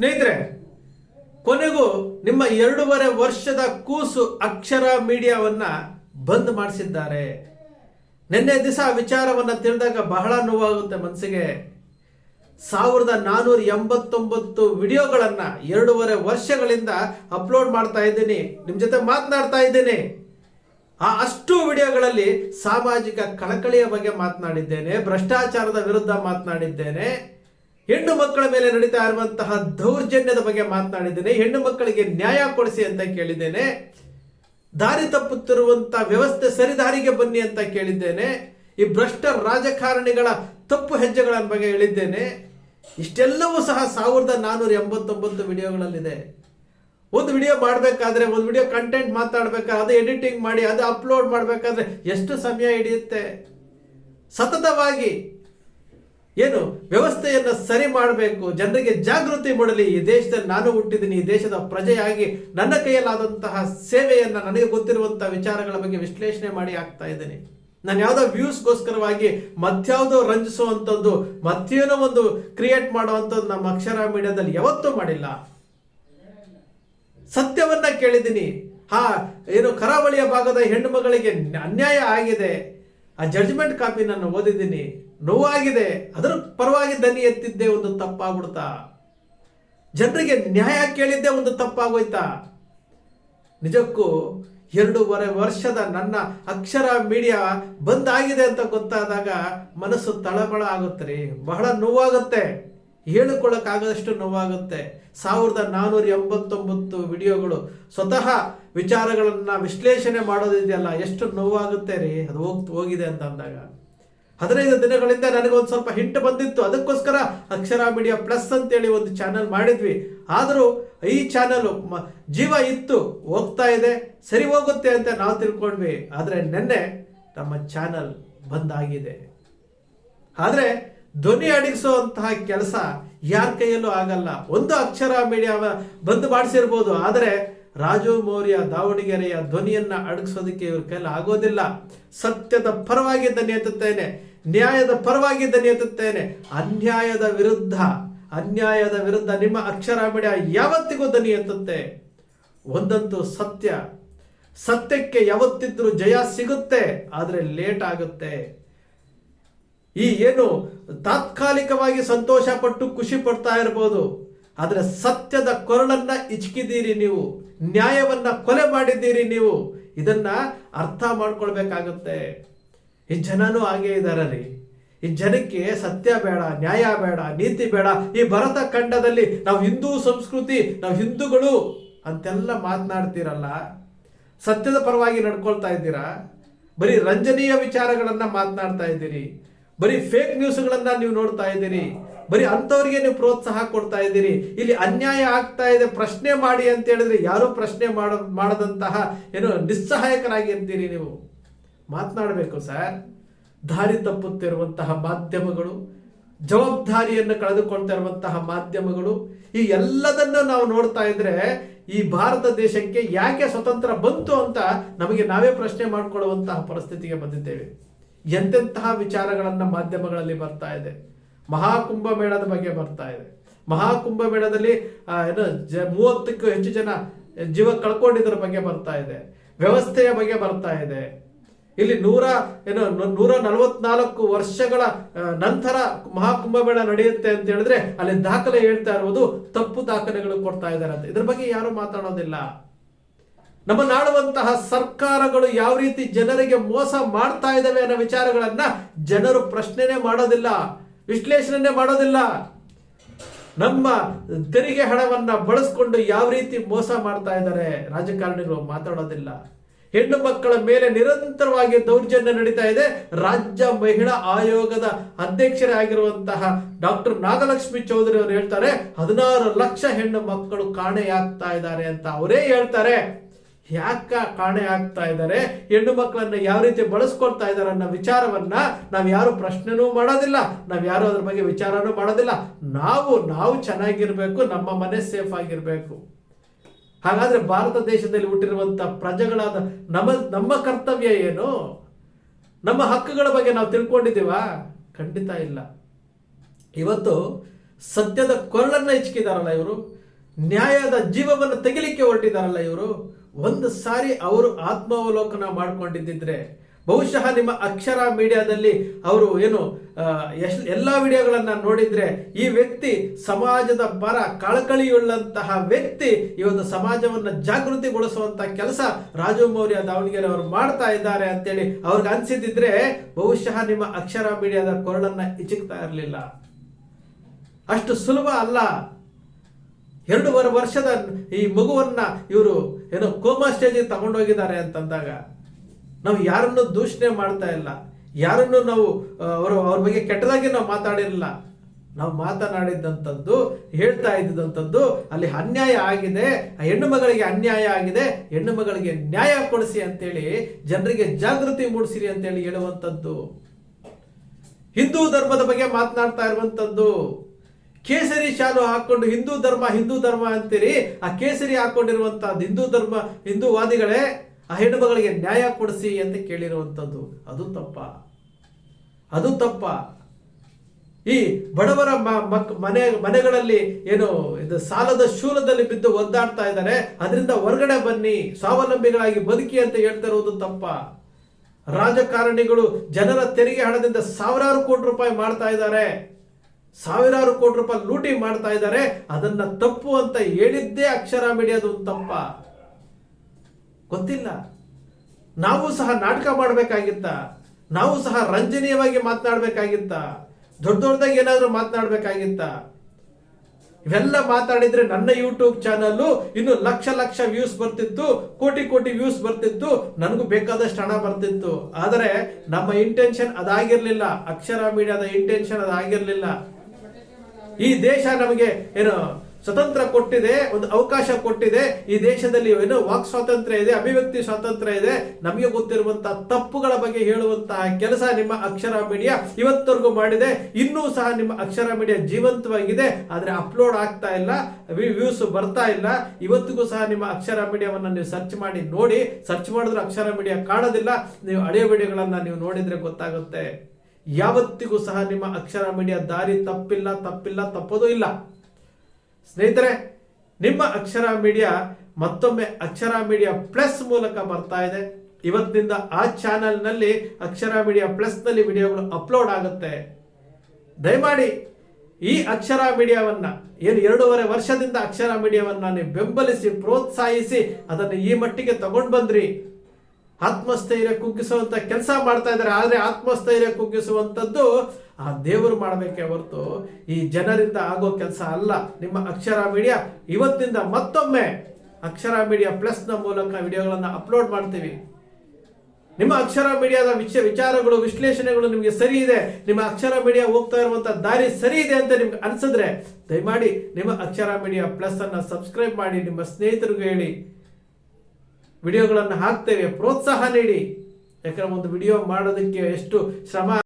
ಸ್ನೇಹಿತರೆ, ಕೊನೆಗೂ ನಿಮ್ಮ ಎರಡೂವರೆ ವರ್ಷದ ಕೂಸು ಅಕ್ಷರ ಮೀಡಿಯಾವನ್ನ ಬಂದ್ ಮಾಡಿಸಿದ್ದಾರೆ. ನಿನ್ನೆ ದಿವಸ ವಿಚಾರವನ್ನ ತಿಳಿದಾಗ ಬಹಳ ನೋವಾಗುತ್ತೆ ಮನಸ್ಸಿಗೆ. ಸಾವಿರದ ನಾನೂರ ಎಂಬತ್ತೊಂಬತ್ತು ವಿಡಿಯೋಗಳನ್ನ ಎರಡೂವರೆ ವರ್ಷಗಳಿಂದ ಅಪ್ಲೋಡ್ ಮಾಡ್ತಾ ಇದ್ದೀನಿ. ನಿಮ್ಮ ಜೊತೆ ಮಾತನಾಡ್ತಾ ಇದ್ದೀನಿ. ಆ ಅಷ್ಟು ವಿಡಿಯೋಗಳಲ್ಲಿ ಸಾಮಾಜಿಕ ಕಳಕಳಿಯ ಬಗ್ಗೆ ಮಾತನಾಡಿದ್ದೇನೆ, ಭ್ರಷ್ಟಾಚಾರದ ವಿರುದ್ಧ ಮಾತನಾಡಿದ್ದೇನೆ. ಹೆಣ್ಣು ಮಕ್ಕಳ ಮೇಲೆ ನಡೀತಾ ಇರುವಂತಹ ದೌರ್ಜನ್ಯದ ಬಗ್ಗೆ ಮಾತನಾಡಿದ್ದೇನೆ. ಹೆಣ್ಣು ಮಕ್ಕಳಿಗೆ ನ್ಯಾಯ ಕೊಡಿಸಿ ಅಂತ ಕೇಳಿದ್ದೇನೆ. ದಾರಿ ತಪ್ಪುತ್ತಿರುವಂತಹ ವ್ಯವಸ್ಥೆ ಸರಿದಾರಿಗೆ ಬನ್ನಿ ಅಂತ ಕೇಳಿದ್ದೇನೆ. ಈ ಭ್ರಷ್ಟ ರಾಜಕಾರಣಿಗಳ ತಪ್ಪು ಹೆಜ್ಜೆಗಳ ಬಗ್ಗೆ ಹೇಳಿದ್ದೇನೆ. ಇಷ್ಟೆಲ್ಲವೂ ಸಹ ಸಾವಿರದ ನಾನೂರ ಎಂಬತ್ತೊಂಬತ್ತು ವಿಡಿಯೋಗಳಲ್ಲಿದೆ. ಒಂದು ವಿಡಿಯೋ ಮಾಡಬೇಕಾದ್ರೆ, ಒಂದು ವಿಡಿಯೋ ಕಂಟೆಂಟ್ ಮಾತಾಡಬೇಕಾದ್ರೆ, ಅದು ಎಡಿಟಿಂಗ್ ಮಾಡಿ, ಅದು ಅಪ್ಲೋಡ್ ಮಾಡಬೇಕಾದ್ರೆ ಎಷ್ಟು ಸಮಯ ಹಿಡಿಯುತ್ತೆ? ಸತತವಾಗಿ ಏನು, ವ್ಯವಸ್ಥೆಯನ್ನು ಸರಿ ಮಾಡಬೇಕು, ಜನರಿಗೆ ಜಾಗೃತಿ ಮಾಡಲಿ, ಈ ದೇಶದಲ್ಲಿ ನಾನು ಹುಟ್ಟಿದ್ದೀನಿ, ಈ ದೇಶದ ಪ್ರಜೆಯಾಗಿ ನನ್ನ ಕೈಯಲ್ಲಾದಂತಹ ಸೇವೆಯನ್ನು ನನಗೆ ಗೊತ್ತಿರುವಂತಹ ವಿಚಾರಗಳ ಬಗ್ಗೆ ವಿಶ್ಲೇಷಣೆ ಮಾಡಿ ಆಗ್ತಾ ಇದ್ದೀನಿ. ನಾನು ಯಾವುದೋ ವ್ಯೂಸ್ಗೋಸ್ಕರವಾಗಿ ಮತ್ಯಾವುದೋ ರಂಜಿಸುವಂಥದ್ದು ಮತ್ತೇನೋ ಒಂದು ಕ್ರಿಯೇಟ್ ಮಾಡುವಂಥದ್ದು ನಮ್ಮ ಅಕ್ಷರ ಮೀಡಿಯಾದಲ್ಲಿ ಯಾವತ್ತೂ ಮಾಡಿಲ್ಲ. ಸತ್ಯವನ್ನ ಕೇಳಿದ್ದೀನಿ. ಹಾ, ಏನು ಕರಾವಳಿಯ ಭಾಗದ ಹೆಣ್ಣು ಮಗಳಿಗೆ ಅನ್ಯಾಯ ಆಗಿದೆ. ಆ ಜಡ್ಜ್ಮೆಂಟ್ ಕಾಪಿ ನಾನು ಓದಿದ್ದೀನಿ. ನೋವಾಗಿದೆ, ಅದರ ಪರವಾಗಿ ದನಿ ಎತ್ತಿದ್ದೆ ಒಂದು ತಪ್ಪಾಗ್ಬಿಡ್ತಾ. ಜನರಿಗೆ ನ್ಯಾಯ ಕೇಳಿದ್ದೆ ಒಂದು ತಪ್ಪಾಗೋಯ್ತಾ. ನಿಜಕ್ಕೂ ಎರಡೂವರೆ ವರ್ಷದ ನನ್ನ ಅಕ್ಷರ ಮೀಡಿಯಾ ಬಂದಾಗಿದೆ ಅಂತ ಗೊತ್ತಾದಾಗ ಮನಸ್ಸು ತಳಮಳ ಆಗುತ್ತೆ ರೀ. ಬಹಳ ನೋವಾಗುತ್ತೆ. ಹೇಳಿಕೊಳ್ಳೋಕ್ಕಾಗದಷ್ಟು ನೋವಾಗುತ್ತೆ. ಸಾವಿರದ ನಾನ್ನೂರ ಎಂಬತ್ತೊಂಬತ್ತು ವಿಡಿಯೋಗಳು ಸ್ವತಃ ವಿಚಾರಗಳನ್ನ ವಿಶ್ಲೇಷಣೆ ಮಾಡೋದಿದೆಯಲ್ಲ, ಎಷ್ಟು ನೋವಾಗುತ್ತೆ ರೀ? ಅದು ಹೋಗ್ ಹೋಗಿದೆ ಅಂತ ಅಂದಾಗ. ಹದಿನೈದು ದಿನಗಳಿಂದ ನನಗೆ ಒಂದು ಸ್ವಲ್ಪ ಹಿಂಟ್ ಬಂದಿತ್ತು. ಅದಕ್ಕೋಸ್ಕರ ಅಕ್ಷರ ಮೀಡಿಯಾ ಪ್ಲಸ್ ಅಂತೇಳಿ ಒಂದು ಚಾನಲ್ ಮಾಡಿದ್ವಿ. ಆದರೂ ಈ ಚಾನಲ್ ಜೀವ ಇತ್ತು, ಹೋಗ್ತಾ ಇದೆ, ಸರಿ ಹೋಗುತ್ತೆ ಅಂತ ನಾವು ತಿಳ್ಕೊಂಡ್ವಿ. ಆದರೆ ನಿನ್ನೆ ನಮ್ಮ ಚಾನಲ್ ಬಂದಾಗಿದೆ. ಆದರೆ ಧ್ವನಿ ಅಡಗಿಸುವಂತಹ ಕೆಲಸ ಯಾರ ಕೈಯಲ್ಲೂ ಆಗಲ್ಲ. ಒಂದು ಅಕ್ಷರ ಮೀಡಿಯಾ ಬಂದ್ ಮಾಡಿಸಿರ್ಬೋದು. ಆದರೆ ರಾಜು ಮೌರ್ಯ ದಾವಣಗೆರೆಯ ಧ್ವನಿಯನ್ನ ಅಡಗಿಸೋದಕ್ಕೆ ಇವ್ರ ಕೈಯಲ್ಲಿ ಆಗೋದಿಲ್ಲ. ಸತ್ಯದ ಪರವಾಗಿ ಧ್ವನಿ ಎತ್ತುತ್ತೇನೆ. ನ್ಯಾಯದ ಪರವಾಗಿ ದನಿ ಎತ್ತುತ್ತೇನೆ. ಅನ್ಯಾಯದ ವಿರುದ್ಧ ಅನ್ಯಾಯದ ವಿರುದ್ಧ ನಿಮ್ಮ ಅಕ್ಷರ ಯಾವತ್ತಿಗೂ ದನಿ ಎತ್ತುತ್ತೆ. ಒಂದಂತೂ ಸತ್ಯ. ಸತ್ಯಕ್ಕೆ ಯಾವತ್ತಿದ್ರೂ ಜಯ ಸಿಗುತ್ತೆ, ಆದರೆ ಲೇಟ್ ಆಗುತ್ತೆ. ಈ ಏನು ತಾತ್ಕಾಲಿಕವಾಗಿ ಸಂತೋಷ ಪಟ್ಟು ಖುಷಿ ಪಡ್ತಾ ಇರ್ಬೋದು, ಆದರೆ ಸತ್ಯದ ಕೊರಳನ್ನ ಇಚ್ಕಿದ್ದೀರಿ ನೀವು, ನ್ಯಾಯವನ್ನ ಕೊಲೆ ಮಾಡಿದ್ದೀರಿ ನೀವು, ಇದನ್ನ ಅರ್ಥ ಮಾಡ್ಕೊಳ್ಬೇಕಾಗುತ್ತೆ. ಈ ಜನನೂ ಹಾಗೆ ಇದ್ದಾರೆ ರೀ. ಈ ಜನಕ್ಕೆ ಸತ್ಯ ಬೇಡ, ನ್ಯಾಯ ಬೇಡ, ನೀತಿ ಬೇಡ. ಈ ಭರತ ಖಂಡದಲ್ಲಿ ನಾವು ಹಿಂದೂ ಸಂಸ್ಕೃತಿ, ನಾವು ಹಿಂದೂಗಳು ಅಂತೆಲ್ಲ ಮಾತನಾಡ್ತೀರಲ್ಲ, ಸತ್ಯದ ಪರವಾಗಿ ನಡ್ಕೊಳ್ತಾ ಇದ್ದೀರಾ? ಬರೀ ರಂಜನೀಯ ವಿಚಾರಗಳನ್ನ ಮಾತನಾಡ್ತಾ ಇದ್ದೀರಿ. ಬರೀ ಫೇಕ್ ನ್ಯೂಸ್ಗಳನ್ನ ನೀವು ನೋಡ್ತಾ ಇದ್ದೀರಿ. ಬರೀ ಅಂಥವ್ರಿಗೆ ನೀವು ಪ್ರೋತ್ಸಾಹ ಕೊಡ್ತಾ ಇದ್ದೀರಿ. ಇಲ್ಲಿ ಅನ್ಯಾಯ ಆಗ್ತಾ ಇದೆ, ಪ್ರಶ್ನೆ ಮಾಡಿ ಅಂತ ಹೇಳಿದ್ರೆ ಯಾರು ಪ್ರಶ್ನೆ ಮಾಡ, ಮಾಡದಂತಹ ಏನು ನಿಸ್ಸಹಾಯಕರಾಗಿ ಅಂತೀರಿ ನೀವು? ಮಾತನಾಡಬೇಕು ಸರ್. ದಾರಿ ತಪ್ಪುತ್ತಿರುವಂತಹ ಮಾಧ್ಯಮಗಳು, ಜವಾಬ್ದಾರಿಯನ್ನು ಕಳೆದುಕೊಳ್ತಾ ಮಾಧ್ಯಮಗಳು, ಈ ಎಲ್ಲದನ್ನು ನಾವು ನೋಡ್ತಾ ಇದ್ರೆ ಈ ಭಾರತ ದೇಶಕ್ಕೆ ಯಾಕೆ ಸ್ವತಂತ್ರ ಬಂತು ಅಂತ ನಮಗೆ ನಾವೇ ಪ್ರಶ್ನೆ ಮಾಡಿಕೊಳ್ಳುವಂತಹ ಪರಿಸ್ಥಿತಿಗೆ ಬಂದಿದ್ದೇವೆ. ಎಂತೆಂತಹ ವಿಚಾರಗಳನ್ನು ಮಾಧ್ಯಮಗಳಲ್ಲಿ ಬರ್ತಾ ಇದೆ. ಮಹಾಕುಂಭ ಮೇಳದ ಬಗ್ಗೆ ಬರ್ತಾ ಇದೆ. ಮಹಾಕುಂಭ ಮೇಳದಲ್ಲಿ ಏನು, ಜ, ಮೂವತ್ತಕ್ಕೂ ಹೆಚ್ಚು ಜನ ಜೀವ ಕಳ್ಕೊಂಡಿದ್ರ ಬಗ್ಗೆ ಬರ್ತಾ ಇದೆ. ವ್ಯವಸ್ಥೆಯ ಬಗ್ಗೆ ಬರ್ತಾ ಇದೆ. ಇಲ್ಲಿ ನೂರ, ಏನು, ನೂರ ನಲವತ್ನಾಲ್ಕು ವರ್ಷಗಳ ನಂತರ ಮಹಾಕುಂಭಮೇಳ ನಡೆಯುತ್ತೆ ಅಂತ ಹೇಳಿದ್ರೆ ಅಲ್ಲಿ ದಾಖಲೆ ಹೇಳ್ತಾ ಇರುವುದು ತಪ್ಪು ದಾಖಲೆಗಳು ಕೊಡ್ತಾ ಇದ್ದಾರೆ ಅಂತ ಇದ್ರ ಬಗ್ಗೆ ಯಾರು ಮಾತಾಡೋದಿಲ್ಲ. ನಮ್ಮ ನಾಡುವಂತಹ ಸರ್ಕಾರಗಳು ಯಾವ ರೀತಿ ಜನರಿಗೆ ಮೋಸ ಮಾಡ್ತಾ ಇದ್ದಾವೆ ಅನ್ನೋ ವಿಚಾರಗಳನ್ನ ಜನರು ಪ್ರಶ್ನೆನೇ ಮಾಡೋದಿಲ್ಲ ವಿಶ್ಲೇಷಣೆ ಮಾಡೋದಿಲ್ಲ. ನಮ್ಮ ತೆರಿಗೆ ಹಣವನ್ನ ಬಳಸ್ಕೊಂಡು ಯಾವ ರೀತಿ ಮೋಸ ಮಾಡ್ತಾ ಇದ್ದಾರೆ ರಾಜಕಾರಣಿಗಳು ಮಾತಾಡೋದಿಲ್ಲ. ಹೆಣ್ಣು ಮಕ್ಕಳ ಮೇಲೆ ನಿರಂತರವಾಗಿ ದೌರ್ಜನ್ಯ ನಡೀತಾ ಇದೆ. ರಾಜ್ಯ ಮಹಿಳಾ ಆಯೋಗದ ಅಧ್ಯಕ್ಷರೇ ಆಗಿರುವಂತಹ ಡಾಕ್ಟರ್ ನಾಗಲಕ್ಷ್ಮಿ ಚೌಧರಿ ಅವರು ಹೇಳ್ತಾರೆ, ಹದಿನಾರು ಲಕ್ಷ ಹೆಣ್ಣು ಮಕ್ಕಳು ಕಾಣೆಯಾಗ್ತಾ ಇದ್ದಾರೆ ಅಂತ ಅವರೇ ಹೇಳ್ತಾರೆ. ಯಾಕ ಕಾಣೆ ಆಗ್ತಾ ಇದ್ದಾರೆ? ಹೆಣ್ಣು ಮಕ್ಕಳನ್ನ ಯಾವ ರೀತಿ ಬಳಸ್ಕೊಳ್ತಾ ಇದ್ದಾರೆ ಅನ್ನೋ ವಿಚಾರವನ್ನ ನಾವು ಯಾರು ಪ್ರಶ್ನೆನೂ ಮಾಡೋದಿಲ್ಲ, ನಾವು ಯಾರು ಅದ್ರ ಬಗ್ಗೆ ವಿಚಾರನೂ ಮಾಡೋದಿಲ್ಲ. ನಾವು ನಾವು ಚೆನ್ನಾಗಿರ್ಬೇಕು, ನಮ್ಮ ಮನೆ ಸೇಫ್ ಆಗಿರ್ಬೇಕು. ಹಾಗಾದ್ರೆ ಭಾರತ ದೇಶದಲ್ಲಿ ಹುಟ್ಟಿರುವಂಥ ಪ್ರಜೆಗಳಾದ ನಮ್ಮ ನಮ್ಮ ಕರ್ತವ್ಯ ಏನು? ನಮ್ಮ ಹಕ್ಕುಗಳ ಬಗ್ಗೆ ನಾವು ತಿಳ್ಕೊಂಡಿದ್ದೀವಾ? ಖಂಡಿತ ಇಲ್ಲ. ಇವತ್ತು ಸತ್ಯದ ಕೊರಳನ್ನ ಹೆಚ್ಚಿದಾರಲ್ಲ ಇವರು. ನ್ಯಾಯದ ಜೀವವನ್ನು ತೆಗಿಲಿಕ್ಕೆ ಹೊರಟಿದಾರಲ್ಲ ಇವರು. ಒಂದು ಸಾರಿ ಅವರು ಆತ್ಮಾವಲೋಕನ ಮಾಡ್ಕೊಂಡಿದ್ದಿದ್ರೆ ಬಹುಶಃ ನಿಮ್ಮ ಅಕ್ಷರ ಮೀಡಿಯಾದಲ್ಲಿ ಅವರು ಏನು ಎಷ್ಟ್ ಎಲ್ಲಾ ವಿಡಿಯೋಗಳನ್ನ ನೋಡಿದ್ರೆ ಈ ವ್ಯಕ್ತಿ ಸಮಾಜದ ಪರ ಕಳಕಳಿಯುಳ್ಳಂತಹ ವ್ಯಕ್ತಿ ಒಂದು ಸಮಾಜವನ್ನ ಜಾಗೃತಿಗೊಳಿಸುವಂತ ಕೆಲಸ ರಾಜು ಮೌರ್ಯ ದಾವಣಗೆರೆ ಅವರು ಮಾಡ್ತಾ ಇದ್ದಾರೆ ಅಂತೇಳಿ ಅವ್ರಿಗೆ ಅನಿಸಿದ್ದಿದ್ರೆ ಬಹುಶಃ ನಿಮ್ಮ ಅಕ್ಷರ ಮೀಡಿಯಾದ ಕೊರಳನ್ನು ಇಚಿಕ್ತಾ ಇರಲಿಲ್ಲ. ಅಷ್ಟು ಸುಲಭ ಅಲ್ಲ. ಎರಡೂವರೆ ವರ್ಷದ ಈ ಮಗುವನ್ನ ಇವರು ಏನೋ ಕೋಮಾ ಸ್ಟೇಜಿಗೆ ತಗೊಂಡೋಗಿದ್ದಾರೆ ಅಂತಂದಾಗ. ನಾವು ಯಾರನ್ನು ದೂಷಣೆ ಮಾಡ್ತಾ ಇಲ್ಲ, ಯಾರನ್ನು ನಾವು ಅವರು ಅವ್ರ ಬಗ್ಗೆ ಕೆಟ್ಟದಾಗಿ ನಾವು ಮಾತಾಡಿರಲಿಲ್ಲ ನಾವು ಮಾತನಾಡಿದ್ದಂಥದ್ದು ಹೇಳ್ತಾ ಇದ್ದಂಥದ್ದು ಅಲ್ಲಿ ಅನ್ಯಾಯ ಆಗಿದೆ, ಆ ಹೆಣ್ಣು ಮಗಳಿಗೆ ಅನ್ಯಾಯ ಆಗಿದೆ, ಹೆಣ್ಣು ಮಗಳಿಗೆ ನ್ಯಾಯ ಕೊಡಿಸಿ ಅಂತೇಳಿ ಜನರಿಗೆ ಜಾಗೃತಿ ಮೂಡಿಸಿರಿ ಅಂತೇಳಿ ಹೇಳುವಂಥದ್ದು. ಹಿಂದೂ ಧರ್ಮದ ಬಗ್ಗೆ ಮಾತನಾಡ್ತಾ ಇರುವಂಥದ್ದು. ಕೇಸರಿ ಶಾಲು ಹಾಕೊಂಡು ಹಿಂದೂ ಧರ್ಮ ಹಿಂದೂ ಧರ್ಮ ಅಂತೀರಿ, ಆ ಕೇಸರಿ ಹಾಕೊಂಡಿರುವಂತಹದ್ದು ಹಿಂದೂ ಧರ್ಮ, ಹಿಂದೂವಾದಿಗಳೇ ಆ ಹೆಣ್ಣು ಮಗಳಿಗೆ ನ್ಯಾಯ ಕೊಡಿಸಿ ಅಂತ ಕೇಳಿರುವಂಥದ್ದು ಅದು ತಪ್ಪ. ಅದು ತಪ್ಪ. ಈ ಬಡವರ ಮನೆ, ಮನೆಗಳಲ್ಲಿ ಏನು, ಇದು ಸಾಲದ ಶೂಲದಲ್ಲಿ ಬಿದ್ದು ಒದ್ದಾಡ್ತಾ ಇದ್ದಾರೆ, ಅದರಿಂದ ಹೊರಗಡೆ ಬನ್ನಿ, ಸ್ವಾವಲಂಬಿಗಳಾಗಿ ಬದುಕಿ ಅಂತ ಹೇಳ್ತಾ ಇರೋದು ತಪ್ಪ. ರಾಜಕಾರಣಿಗಳು ಜನರ ತೆರಿಗೆ ಹಣದಿಂದ ಸಾವಿರಾರು ಕೋಟಿ ರೂಪಾಯಿ ಮಾಡ್ತಾ ಇದ್ದಾರೆ. ಸಾವಿರಾರು ಕೋಟಿ ರೂಪಾಯಿ ಲೂಟಿ ಮಾಡ್ತಾ ಇದ್ದಾರೆ. ಅದನ್ನ ತಪ್ಪು ಅಂತ ಹೇಳಿದ್ದೇ ಅಕ್ಷರ ಮಿಡಿಯೋದು ತಪ್ಪ. ಗೊತ್ತಿಲ್ಲ. ನಾವು ಸಹ ನಾಟಕ ಮಾಡಬೇಕಾಗಿತ್ತ. ನಾವು ಸಹ ರಂಜನೀಯವಾಗಿ ಮಾತನಾಡಬೇಕಾಗಿತ್ತ. ದೊಡ್ಡ ದೊಡ್ಡದಾಗಿ ಏನಾದರೂ ಮಾತನಾಡಬೇಕಾಗಿತ್ತ. ಇವೆಲ್ಲ ಮಾತಾಡಿದ್ರೆ ನನ್ನ ಯೂಟ್ಯೂಬ್ ಚಾನಲ್ಲು ಇನ್ನು ಲಕ್ಷ ಲಕ್ಷ ವ್ಯೂಸ್ ಬರ್ತಿತ್ತು, ಕೋಟಿ ಕೋಟಿ ವ್ಯೂಸ್ ಬರ್ತಿತ್ತು, ನನಗೂ ಬೇಕಾದಷ್ಟು ಹಣ ಬರ್ತಿತ್ತು. ಆದರೆ ನಮ್ಮ ಇಂಟೆನ್ಷನ್ ಅದಾಗಿರ್ಲಿಲ್ಲ. ಅಕ್ಷರ ಮೀಡಿಯಾದ ಇಂಟೆನ್ಷನ್ ಅದಾಗಿರ್ಲಿಲ್ಲ. ಈ ದೇಶ ನಮಗೆ ಏನು ಸ್ವತಂತ್ರ ಕೊಟ್ಟಿದೆ, ಒಂದು ಅವಕಾಶ ಕೊಟ್ಟಿದೆ. ಈ ದೇಶದಲ್ಲಿ ಏನು ವಾಕ್ ಸ್ವಾತಂತ್ರ್ಯ ಇದೆ, ಅಭಿವ್ಯಕ್ತಿ ಸ್ವಾತಂತ್ರ್ಯ ಇದೆ. ನಮಗೆ ಗೊತ್ತಿರುವಂತಹ ತಪ್ಪುಗಳ ಬಗ್ಗೆ ಹೇಳುವಂತಹ ಕೆಲಸ ನಿಮ್ಮ ಅಕ್ಷರ ಮೀಡಿಯಾ ಇವತ್ತವರೆಗೂ ಮಾಡಿದೆ. ಇನ್ನೂ ಸಹ ನಿಮ್ಮ ಅಕ್ಷರ ಮೀಡಿಯಾ ಜೀವಂತವಾಗಿದೆ. ಆದರೆ ಅಪ್ಲೋಡ್ ಆಗ್ತಾ ಇಲ್ಲ ವ್ಯೂಸ್ ಬರ್ತಾ ಇಲ್ಲ. ಇವತ್ತಿಗೂ ಸಹ ನಿಮ್ಮ ಅಕ್ಷರ ಮೀಡಿಯಾವನ್ನು ನೀವು ಸರ್ಚ್ ಮಾಡಿ ನೋಡಿ. ಸರ್ಚ್ ಮಾಡಿದ್ರೆ ಅಕ್ಷರ ಮೀಡಿಯಾ ಕಾಣೋದಿಲ್ಲ. ನೀವು ಹಳೆಯ ವಿಡಿಯೋಗಳನ್ನು ನೀವು ನೋಡಿದ್ರೆ ಗೊತ್ತಾಗುತ್ತೆ. ಯಾವತ್ತಿಗೂ ಸಹ ನಿಮ್ಮ ಅಕ್ಷರ ಮೀಡಿಯಾ ದಾರಿ ತಪ್ಪಿಲ್ಲ ತಪ್ಪಿಲ್ಲ, ತಪ್ಪೋದು ಇಲ್ಲ. ಸ್ನೇಹಿತರೆ, ನಿಮ್ಮ ಅಕ್ಷರ ಮೀಡಿಯಾ ಮತ್ತೊಮ್ಮೆ ಅಕ್ಷರ ಮೀಡಿಯಾ ಪ್ಲಸ್ ಮೂಲಕ ಬರ್ತಾ ಇದೆ. ಇವತ್ತಿನಿಂದ ಆ ಚಾನೆಲ್ನಲ್ಲಿ ಅಕ್ಷರ ಮೀಡಿಯಾ ಪ್ಲಸ್ನಲ್ಲಿ ವಿಡಿಯೋಗಳು ಅಪ್ಲೋಡ್ ಆಗುತ್ತೆ. ದಯಮಾಡಿ ಈ ಅಕ್ಷರ ಮೀಡಿಯಾವನ್ನ ಏನು ಎರಡೂವರೆ ವರ್ಷದಿಂದ ಅಕ್ಷರ ಮೀಡಿಯಾವನ್ನ ನೀವು ಬೆಂಬಲಿಸಿ, ಪ್ರೋತ್ಸಾಹಿಸಿ, ಅದನ್ನು ಈ ಮಟ್ಟಿಗೆ ತಗೊಂಡು ಬಂದ್ರಿ. ಆತ್ಮಸ್ಥೈರ್ಯ ಕುಗ್ಗಿಸುವಂತ ಕೆಲಸ ಮಾಡ್ತಾ ಇದ್ದಾರೆ, ಆದ್ರೆ ಆತ್ಮಸ್ಥೈರ್ಯ ಕುಗ್ಗಿಸುವಂತದ್ದು ಆ ದೇವರು ಮಾಡಬೇಕೆ ಹೊರತು ಈ ಜನರಿಂದ ಆಗೋ ಕೆಲಸ ಅಲ್ಲ. ನಿಮ್ಮ ಅಕ್ಷರ ಮೀಡಿಯಾ ಇವತ್ತಿಂದ ಮತ್ತೊಮ್ಮೆ ಅಕ್ಷರ ಮೀಡಿಯಾ ಪ್ಲಸ್ನ ಮೂಲಕ ವಿಡಿಯೋಗಳನ್ನ ಅಪ್ಲೋಡ್ ಮಾಡ್ತೀವಿ. ನಿಮ್ಮ ಅಕ್ಷರ ಮೀಡಿಯಾದ ವಿಷಯ ವಿಚಾರಗಳು, ವಿಶ್ಲೇಷಣೆಗಳು ನಿಮಗೆ ಸರಿ ಇದೆ, ನಿಮ್ಮ ಅಕ್ಷರ ಮೀಡಿಯಾ ಹೋಗ್ತಾ ಇರುವಂತ ದಾರಿ ಸರಿ ಇದೆ ಅಂತ ನಿಮ್ಗೆ ಅನ್ಸಿದ್ರೆ ದಯಮಾಡಿ ನಿಮ್ಮ ಅಕ್ಷರ ಮೀಡಿಯಾ ಪ್ಲಸ್ ಅನ್ನ ಸಬ್ಸ್ಕ್ರೈಬ್ ಮಾಡಿ, ನಿಮ್ಮ ಸ್ನೇಹಿತರಿಗೂ ಹೇಳಿ. ವಿಡಿಯೋಗಳನ್ನು ಹಾಕ್ತೇವೆ. ಪ್ರೋತ್ಸಾಹ ನೀಡಿ. ಯಾಕಂದ್ರೆ ಒಂದು ವಿಡಿಯೋ ಮಾಡೋದಕ್ಕೆ ಎಷ್ಟು ಶ್ರಮ